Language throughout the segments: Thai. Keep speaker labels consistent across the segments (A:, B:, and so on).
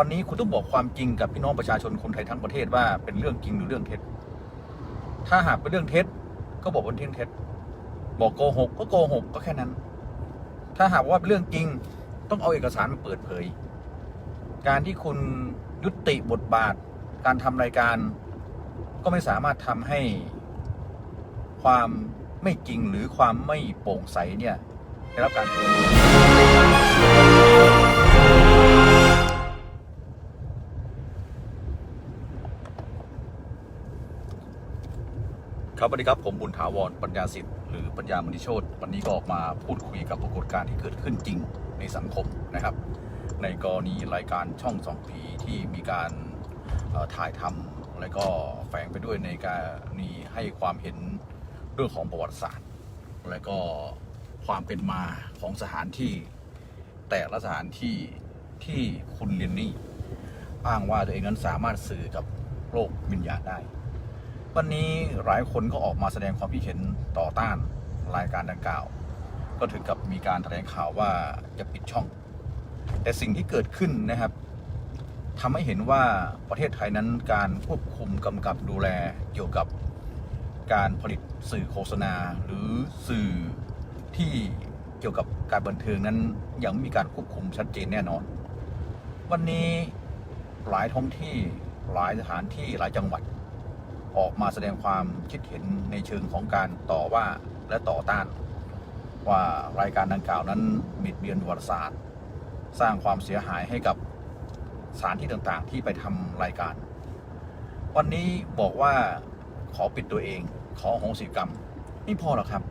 A: วันนี้คุณต้องบอกความจริงกับพี่น้องประชาชนคนไทยทั้งประเทศว่าเป็นเรื่องจริงหรือเรื่องเท็จ ถ้าหากเป็นเรื่องเท็จ ก็บอกว่าเป็นเรื่องเท็จ บอกโกหกก็โกหกก็แค่นั้น ถ้าหากว่าเป็นเรื่องจริงต้องเอาเอกสารมาเปิดเผย การที่คุณยุติบทบาท การทำรายการ ก็ไม่สามารถทำให้ความไม่จริงหรือความไม่โปร่งใสเนี่ยได้รับการ ครับสวัสดีครับผมบุญถาวรปัญญาสิทธิ์หรือปัญญามณิโชตวันนี้ก็ออกมาพูดคุยกับปรากฏการณ์ที่เกิดขึ้นจริงในสังคมนะครับ ในกรณีรายการช่องสองผีที่มีการถ่ายทำและก็แฝงไปด้วยในการณีให้ความเห็นเรื่องของประวัติศาสตร์ และก็ความเป็นมาของสถานที่ แต่ละสถานที่ที่คุณเรียนนี่อ้างว่าตัวเองนั้นสามารถสื่อกับโลกวิญญาณได้ วันนี้หลายคนก็ออกมาแสดงความคิดเห็นต่อต้านรายการดังกล่าว ก็ถึงกับมีการแถลงข่าวว่าจะปิดช่อง แต่สิ่งที่เกิดขึ้นนะครับทำให้เห็นว่าประเทศไทยนั้นการควบคุมกำกับดูแลเกี่ยวกับการผลิตสื่อโฆษณา หรือสื่อที่เกี่ยวกับการบันเทิงนั้นยังไม่มีการควบคุมชัดเจนแน่นอน วันนี้หลายท้องที่หลายสถานที่หลายจังหวัด ออกมาแสดงความคิดเห็นในเชิงของการต่อว่าและต่อต้าน ว่ารายการดังกล่าวนั้นบิดเบือนประวัติศาสตร์ สร้างความเสียหายให้กับสถานที่ต่างๆ ที่ไปทำรายการ วันนี้บอกว่าขอปิดตัวเอง ขออโหสิกรรมไม่พอหรอกครับ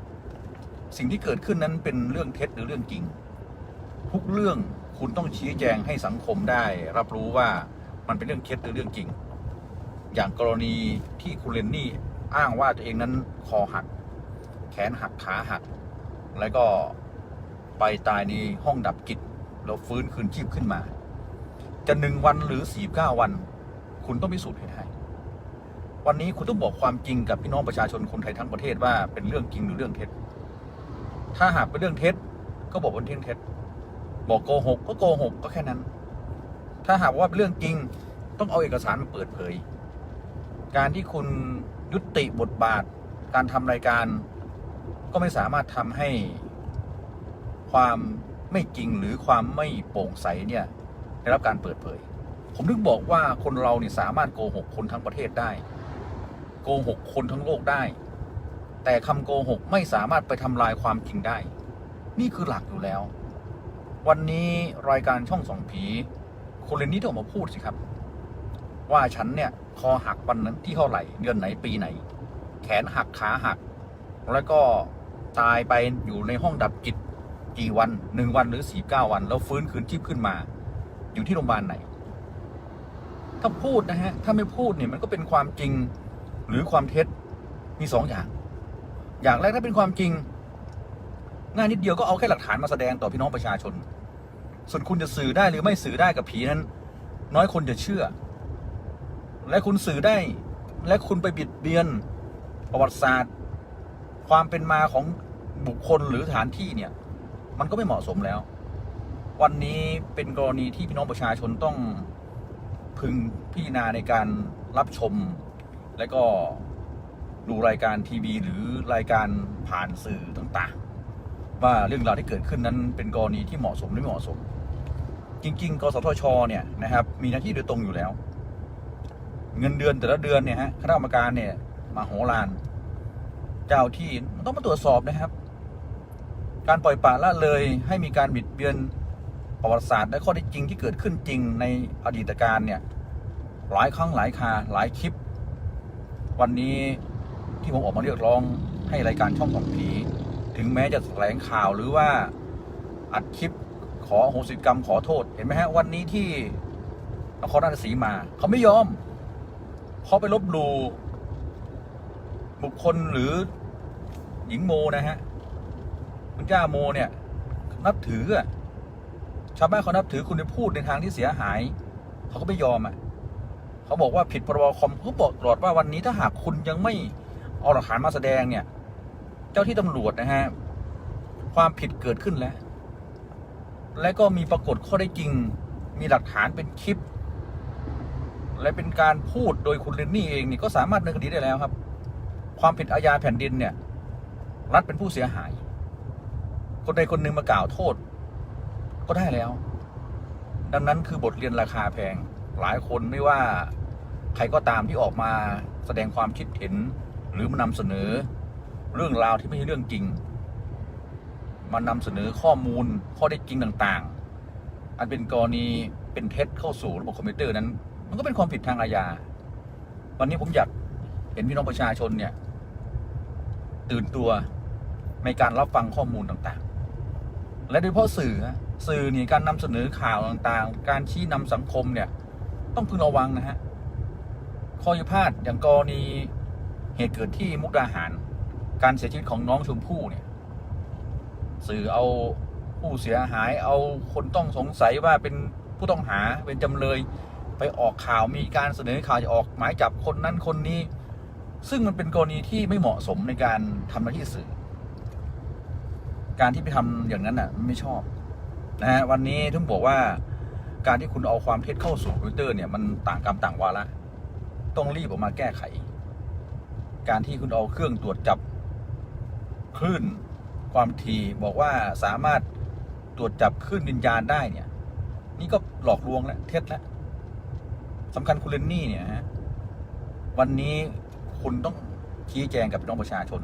A: สิ่งที่เกิดขึ้นนั้นเป็นเรื่องเท็จหรือเรื่องจริง ทุกเรื่องคุณต้องชี้แจงให้สังคมได้ รับรู้ว่ามันเป็นเรื่องเท็จหรือเรื่องจริง อย่างกรณีที่คุณเรนนี่อ้างว่าตัวเองนั้นคอหัก แขนหักขาหัก แล้วก็ไปตายในห้องดับจิตแล้วฟื้นคืนชีพขึ้นมา จะหนึ่งวันหรือสี่เก้าวัน คุณต้องพิสูจน์ให้ได้วันนี้คุณต้องบอกความจริงกับพี่น้องประชาชนคนไทยทั้งประเทศว่าเป็นเรื่องจริงหรือเรื่องเท็จ ถ้าหากเป็นเรื่องเท็จ ก็บอกว่าเรื่องเท็จ บอกโกหกก็โกหกก็แค่นั้น ถ้าหากว่าเป็นเรื่องจริง ต้องเอาเอกสารมาเปิดเผย การที่คุณยุติบทบาท การทำรายการ ก็ไม่สามารถทำให้ความไม่จริงหรือความไม่โปร่งใสเนี่ยได้รับการเปิดเผย ผมถึงบอกว่าคนเราเนี่ยสามารถโกหกคนทั้งประเทศได้ โกหกคนทั้งโลกได้ แต่คำโกหกไม่สามารถไปทำลายความจริงได้ นี่คือหลักอยู่แล้ว วันนี้รายการช่องสองผีคนเรนนี้ต้องมาพูดสิครับ ว่าฉันเนี่ยคอหักวันนั้นที่เท่าไหร่เดือนไหนปีไหน แขนหักขาหัก แล้วก็ตายไปอยู่ในห้องดับจิตกี่วันหนึ่งวันหรือสี่เก้าวัน แล้วฟื้นคืนชีพขึ้นมา อยู่ที่โรงพยาบาลไหน ถ้าพูดนะฮะ ถ้าไม่พูดเนี่ยมันก็เป็นความจริงหรือความเท็จมีสองอย่าง อย่างแรกถ้าเป็นความจริงง่ายนิดเดียวก็เอาแค่หลักฐานมาแสดงต่อพี่น้องประชาชน ส่วนคุณจะสื่อได้หรือไม่สื่อได้กับผีนั้น น้อยคนจะเชื่อ และคุณสื่อได้ และคุณไปบิดเบียนประวัติศาสตร์ ความเป็นมาของบุคคลหรือสถานที่เนี่ย มันก็ไม่เหมาะสมแล้ว วันนี้เป็นกรณีที่พี่น้องประชาชนต้องพึงพิจารณาในการรับชม และก็ดูรายการทีวีหรือรายการผ่านสื่อต่างๆ ว่าเรื่องราวที่เกิดขึ้นนั้นเป็นกรณีที่เหมาะสมหรือไม่เหมาะสม จริง ๆ กสทช เนี่ยนะครับ มีหน้าที่โดยตรงอยู่แล้ว เงินเดือนแต่ละเดือนเนี่ยฮะคณะกรรมการเนี่ยมาโหฬารเจ้าที่ต้องมาตรวจสอบนะครับ การปล่อยปละละเลยให้มีการบิดเบือนประวัติศาสตร์และข้อเท็จจริงที่เกิดขึ้นจริงในอดีตการเนี่ยหลายครั้งหลายคาหลายคลิป วันนี้ที่ผมออกมาเรียกร้องให้รายการช่องของผีถึงแม้จะแถลงข่าวหรือว่าอัดคลิปขอโหสิกรรมขอโทษ เห็นไหมฮะวันนี้ที่นครราชสีมา เขาไม่ยอม เขาไปลบหลู่บุคคลหรือหญิงโมนะฮะคุณย่าโมเนี่ย นับถืออะชาวบ้านเขานับถือคุณไปพูดในทางที่เสียหาย เขาก็ไม่ยอมอะเขาบอกว่าผิดพรบคอมเขาบอกตลอดว่าวันนี้ถ้าหากคุณยังไม่เอาหลักฐานมาแสดงเนี่ย เจ้าที่ตำรวจนะฮะความผิดเกิดขึ้นแล้ว และก็มีปรากฏข้อได้จริง มีหลักฐานเป็นคลิป และเป็นการพูดโดยคุณเรนนี่เองนี่ก็สามารถดำเนินคดีได้แล้วครับ ความผิดอาญาแผ่นดินเนี่ย รัฐเป็นผู้เสียหาย คนใดคนหนึ่งมากล่าวโทษ ก็ได้แล้ว ดังนั้นคือบทเรียนราคาแพง หลายคนไม่ว่าใครก็ตามที่ออกมาแสดงความคิดเห็น หรือมานำเสนอ เรื่องราวที่ไม่ใช่เรื่องจริง มานำเสนอข้อมูลข้อได้จริงต่าง ๆ อันเป็นกรณีเป็นเท็จเข้าสู่ระบบคอมพิวเตอร์นั้น มันก็เป็นความผิดทางอาญา วันนี้ผมอยากเห็นพี่น้องประชาชนเนี่ย ตื่นตัวในการรับฟังข้อมูลต่างๆ และโดยเฉพาะสื่อสื่อเนี่ยการนำเสนอข่าวต่างๆ การชี้นำสังคมเนี่ย ต้องพึงระวังนะฮะข้อพิพาทอย่างกรณีเหตุเกิดที่มุกดาหาร การเสียชีวิตของน้องชมพู่เนี่ย สื่อเอาผู้เสียหายเอาคนต้องสงสัยว่าเป็นผู้ต้องหาเป็นจำเลย ไปออกข่าวมีการเสนอข่าวจะออกหมายจับคนนั้นคนนี้ ซึ่งมันเป็นกรณีที่ไม่เหมาะสมในการทำหน้าที่สื่อ การที่ไปทำอย่างนั้นอะไม่ชอบนะฮะวันนี้ถึงบอกว่าการที่คุณเอาความเท็จเข้าสู่คอมพิวเตอร์เนี่ยมันต่างกรรมต่างวาระต้องรีบออกมาแก้ไข การที่คุณเอาเครื่องตรวจจับคลื่นความถี่บอกว่าสามารถตรวจจับคลื่นวิญญาณได้เนี่ย นี่ก็หลอกลวงแล้วเท็จแล้ว สำคัญคุณเลนนี่เนี่ยฮะวันนี้คุณต้องชี้แจงกับพี่น้องประชาชน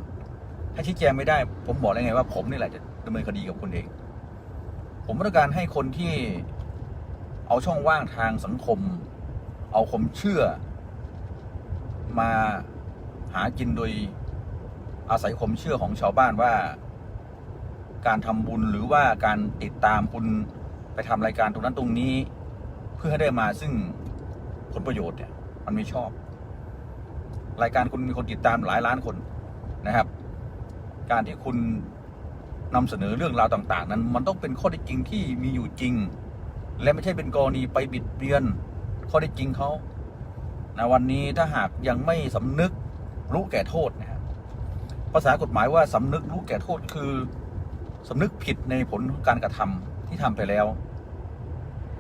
A: ถ้าชี้แจงไม่ได้ ผมบอกแล้ไงว่าผมนี่แหละจะดำเนินคดีกับคุณเอง ผมต้องการให้คนที่เอาช่องว่างทางสังคม เอาความเชื่อ มาหากินโดยอาศัยความเชื่อของชาวบ้านว่า การทำบุญหรือว่าการติดตามคุณไปทำรายการตรงนั้นตรงนี้ เพื่อให้ได้มาซึ่ง ผลประโยชน์เนี่ย มันไม่ชอบ รายการคุณมีคนติดตามหลายล้านคนนะครับ การที่คุณนำเสนอเรื่องราวต่าง ๆ นั้น มันต้องเป็นข้อเท็จจริงที่มีอยู่จริง และไม่ใช่เป็นกรณีไปบิดเบือนข้อเท็จจริงเขานะวันนี้ถ้าหากยังไม่สำนึกรู้แก่โทษนะครับภาษากฎหมายว่าสำนึกรู้แก่โทษคือสำนึกผิดในผลการกระทำที่ทำไปแล้ว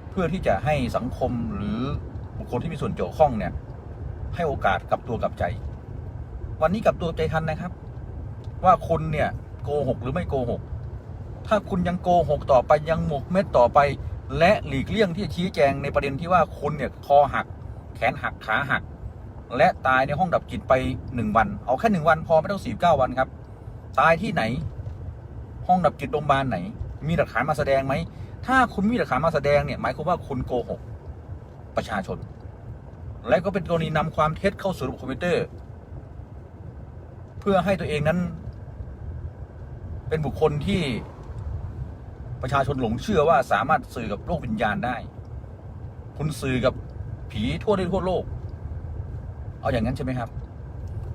A: เพื่อที่จะให้สังคมหรือ บุคคลที่มีส่วนเกี่ยวข้องเนี่ย ให้โอกาสกับตัวกับใจ วันนี้กับตัวใจทันนะครับ ว่าคุณเนี่ยโกหกหรือไม่โกหก ถ้าคุณยังโกหกต่อไปยังหมกเม็ดต่อไป และหลีกเลี่ยงที่จะชี้แจงในประเด็นที่ว่าคุณเนี่ยคอหัก แขนหักขาหัก และตายในห้องดับจิตไปหนึ่งวัน เอาแค่หนึ่งวันพอไม่ต้องสี่เก้าวันครับ ตายที่ไหน ห้องดับจิตโรงพยาบาลไหน มีหลักฐานมาแสดงไหมถ้าคุณมีหลักฐานมาแสดงเนี่ยหมายความว่าคุณโกหก ประชาชน และก็เป็นกรณีนำความเท็จเข้าสู่ระบบคอมพิวเตอร์ เพื่อให้ตัวเองนั้น เป็นบุคคลที่ประชาชนหลงเชื่อว่าสามารถสื่อกับโลกวิญญาณได้ คุณสื่อกับผีทั่วได้ทั่วโลก เอาอย่างนั้นใช่ไหมครับ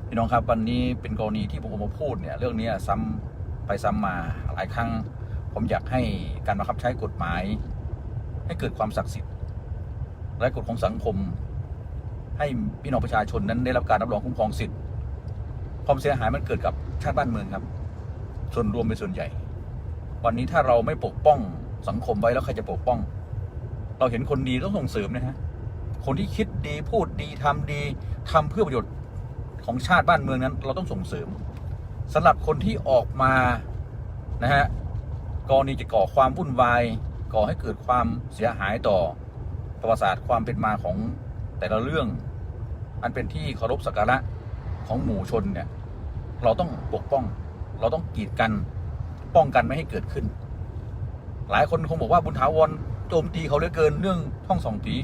A: พี่น้องครับวันนี้เป็นกรณีที่ผมมาพูดเนี่ยเรื่องนี้ซ้ำไปซ้ำมาหลายครั้ง ผมอยากให้การบังคับใช้กฎหมาย ให้เกิดความศักดิ์สิทธิ์ และกฎของสังคม ให้พี่น้องประชาชนนั้นได้รับการรับรองคุ้มครองสิทธิ์ความเสียหายมันเกิดกับชาติบ้านเมืองครับ ส่วนรวมเป็นส่วนใหญ่ วันนี้ถ้าเราไม่ปกป้องสังคมไว้แล้วใครจะปกป้อง เราเห็นคนดีต้องส่งเสริมนะฮะคนที่คิดดีพูดดีทำดีทำเพื่อประโยชน์ของชาติบ้านเมืองนั้น เราต้องส่งเสริมสำหรับคนที่ออกมานะฮะกรณีจะก่อความวุ่นวาย ก่อให้เกิดความเสียหายต่อ ประวัติศาสตร์ความเป็นมาของแต่ละเรื่อง อันเป็นที่เคารพสักการะของหมู่ชนเนี่ยเราต้องปกป้อง เราต้องกีดกันป้องกันไม่ให้เกิดขึ้น หลายคนคงบอกว่าบุญถาวรโจมตีเขาเหลือเกินเรื่องท่องสองผี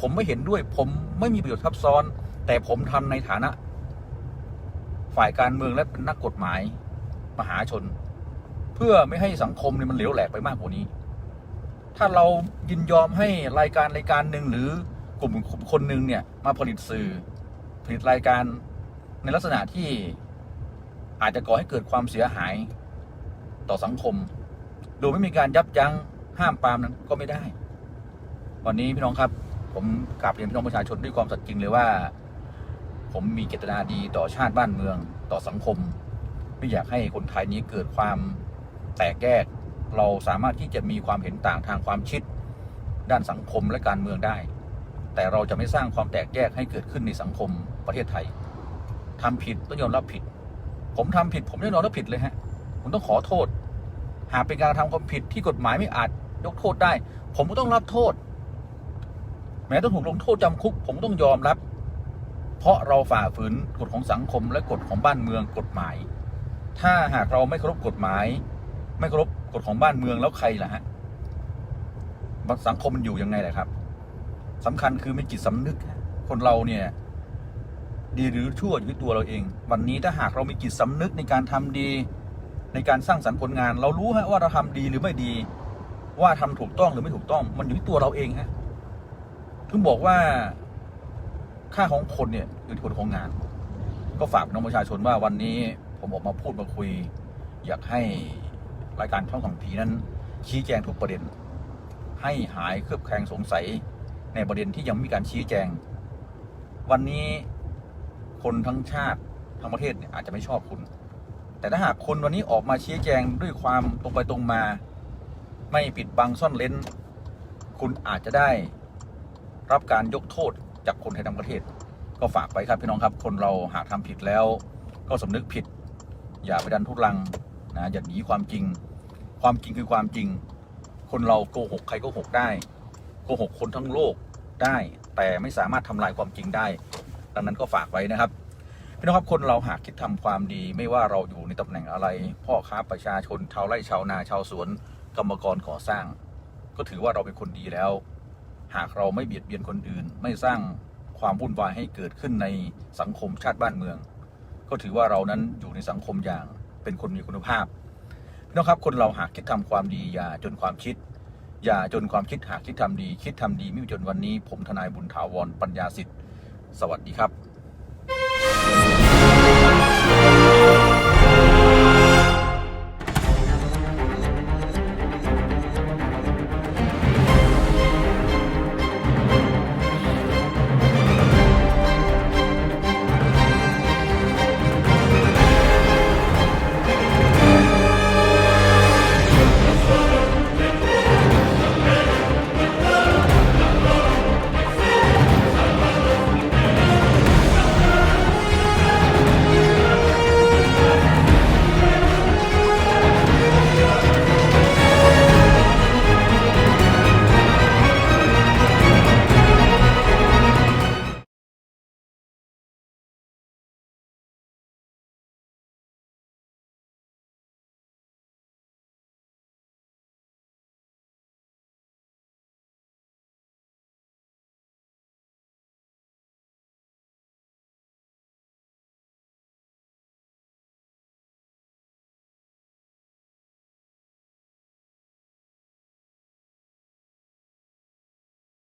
A: ผมไม่เห็นด้วย ผมไม่มีประโยชน์ทับซ้อน แต่ผมทำในฐานะ ฝ่ายการเมืองและเป็นนักกฎหมาย มหาชน เพื่อไม่ให้สังคมเนี่ยมันเหลวแหลกไปมากกว่านี้ ถ้าเรายินยอมให้รายการรายการหนึ่งหรือกลุ่มคนหนึ่งเนี่ยมาผลิตสื่อ ผลิตรายการในลักษณะที่อาจจะก่อให้เกิดความเสียหายต่อสังคม โดยไม่มีการยับยั้งห้ามปรามนั้นก็ไม่ได้ วันนี้พี่น้องครับ ผมกราบเรียนพี่น้องประชาชนด้วยความสัตย์จริงเลยว่า ผมมีเจตนาดีต่อชาติบ้านเมืองต่อสังคม ไม่อยากให้คนไทยนี้เกิดความแตกแยก เราสามารถที่จะมีความเห็นต่างทางความคิด ด้านสังคมและการเมืองได้ แต่เราจะไม่สร้างความแตกแยกให้เกิดขึ้นในสังคมประเทศไทยทำผิดต้องยอมรับผิด ผมทำผิด ผมไม่ยอมรับผิดเลยฮะผมต้องขอโทษ หากเป็นการทำความผิดที่กฎหมายไม่อาจยกโทษได้ ผมก็ต้องรับโทษ แม้ต้องถูกลงโทษจำคุก ผมต้องยอมรับ เพราะเราฝ่าฝืนกฎของสังคมและกฎของบ้านเมืองกฎหมาย ถ้าหากเราไม่เคารพกฎหมาย ไม่เคารพ กฎของบ้านเมืองแล้วใครล่ะฮะสังคมมันอยู่ยังไงล่ะครับสำคัญคือมีจิตสำนึก คนเราเนี่ย ดีหรือชั่วอยู่ที่ตัวเราเอง วันนี้ถ้าหากเรามีจิตสำนึกในการทำดี ในการสร้างสรรค์ผลงาน เรารู้ฮะว่าเราทำดีหรือไม่ดี ว่าทำถูกต้องหรือไม่ถูกต้อง มันอยู่ที่ตัวเราเองฮะถึงบอกว่าค่าของคนเนี่ยอยู่ที่ผลของงาน ก็ฝากน้องประชาชนว่าวันนี้ผมออกมาพูดมาคุย อยากให้ รายการช่องสองผีนั้น ชี้แจงทุกประเด็น ให้หายเครือบแคลงสงสัยในประเด็นที่ยังมีการชี้แจง วันนี้คนทั้งชาติทั้งประเทศเนี่ยอาจจะไม่ชอบคุณ แต่ถ้าหากคนวันนี้ออกมาชี้แจงด้วยความตรงไปตรงมา ไม่ปิดบังซ่อนเลนคุณอาจจะได้รับการยกโทษจากคนไทยทั้งประเทศ ก็ฝากไปครับพี่น้องครับ คนเราหากทำผิดแล้ว ก็สำนึกผิด อย่าไปดันทุรังนะอย่าหนีความจริง ความจริงคือความจริง คนเราโกหกใครโกหกได้โกหกคนทั้งโลกได้ แต่ไม่สามารถทำลายความจริงได้ ดังนั้นก็ฝากไว้นะครับพี่น้องครับคนเราหากคิดทำความดีไม่ว่าเราอยู่ในตำแหน่งอะไร พ่อค้าประชาชนชาวไร่ชาวนาชาวสวน กรรมกรก่อสร้าง ก็ถือว่าเราเป็นคนดีแล้ว หากเราไม่เบียดเบียนคนอื่น ไม่สร้างความวุ่นวายให้เกิดขึ้นในสังคมชาติบ้านเมือง ก็ถือว่าเรานั้นอยู่ในสังคมอย่างเป็นคนมีคุณภาพ นะครับ คนเราหากคิดทำความดีอย่าจนความคิด อย่าจนความคิดหากคิดทำดี คิดทำดีไม่จนวันนี้ ผมทนายบุญถาวรปัญญาสิทธิ์ สวัสดีครับ